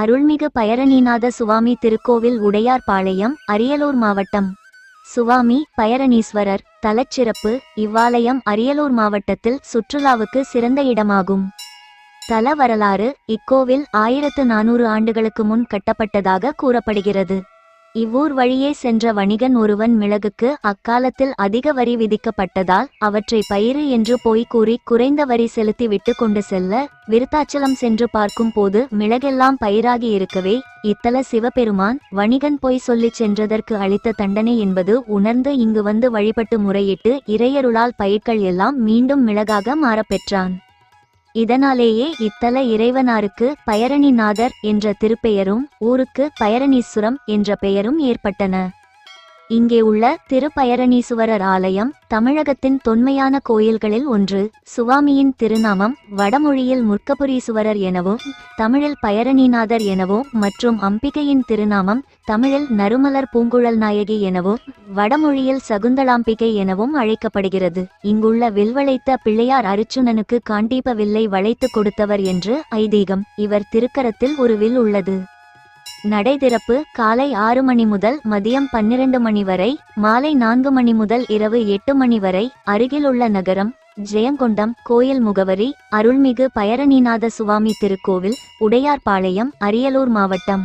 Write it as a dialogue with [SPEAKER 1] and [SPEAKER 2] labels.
[SPEAKER 1] அருள்மிகு பயரணிநாத சுவாமி திருக்கோவில் உடையார்பாளையம் அரியலூர் மாவட்டம். சுவாமி பயரணீஸ்வரர் தலச்சிறப்பு இவ்வாலயம் அரியலூர் மாவட்டத்தில் சுற்றுலாவுக்கு சிறந்த இடமாகும். தல வரலாறு இக்கோவில் ஆயிரத்து நானூறு ஆண்டுகளுக்கு முன் கட்டப்பட்டதாக கூறப்படுகிறது. இவ்வூர் வழியே சென்ற வணிகன் ஒருவன் மிளகுக்கு அக்காலத்தில் அதிக வரி விதிக்கப்பட்டதால் அவற்றை பயிறு என்று போய் கூறி குறைந்த வரி செலுத்தி விட்டு கொண்டு செல்ல விருத்தாச்சலம் சென்று பார்க்கும் போது மிளகெல்லாம் பயிராகி இருக்கவே இத்தல சிவபெருமான் வணிகன் போய் சொல்லிச் சென்றதற்கு அளித்த தண்டனை என்பது உணர்ந்து இங்கு வந்து வழிபட்டு முறையிட்டு இறையருளால் பயிர்கள் எல்லாம் மீண்டும் மிளகாக மாறப்பெற்றான் இதனாலேயே இத்தல இறைவனாருக்கு பயரணிநாதர் என்ற திருப்பெயரும் ஊருக்கு பயரணீஸ்வரம் என்ற பெயரும் ஏற்பட்டன. இங்கே உள்ள திருப்பயரணீசுவரர் ஆலயம் தமிழகத்தின் தொன்மையான கோயில்களில் ஒன்று சுவாமியின் திருநாமம் வடமொழியில் முற்கபுரீசுவரர் எனவும் தமிழில் பயரணிநாதர் எனவும் மற்றும் அம்பிகையின் திருநாமம் தமிழில் நறுமலர் பூங்குழல் நாயகி எனவும் வடமொழியில் சகுந்தலாம்பிகை எனவும் அழைக்கப்படுகிறது. இங்குள்ள வில்வளைத்த பிள்ளையார் அருச்சுனனுக்கு காண்டீப வில்லை வளைத்து கொடுத்தவர் என்று ஐதீகம். இவர் திருக்கரத்தில் ஒரு வில் உள்ளது. நடை திறப்பு காலை ஆறு மணி முதல் மதியம் பன்னிரண்டு மணி வரை மாலை நான்கு மணி முதல் இரவு எட்டு மணி வரை அருகிலுள்ள நகரம் ஜெயங்கொண்டம் கோயில் முகவரி அருள்மிகு பயரணிநாத சுவாமி திருக்கோவில் உடையார்பாளையம் அரியலூர் மாவட்டம்.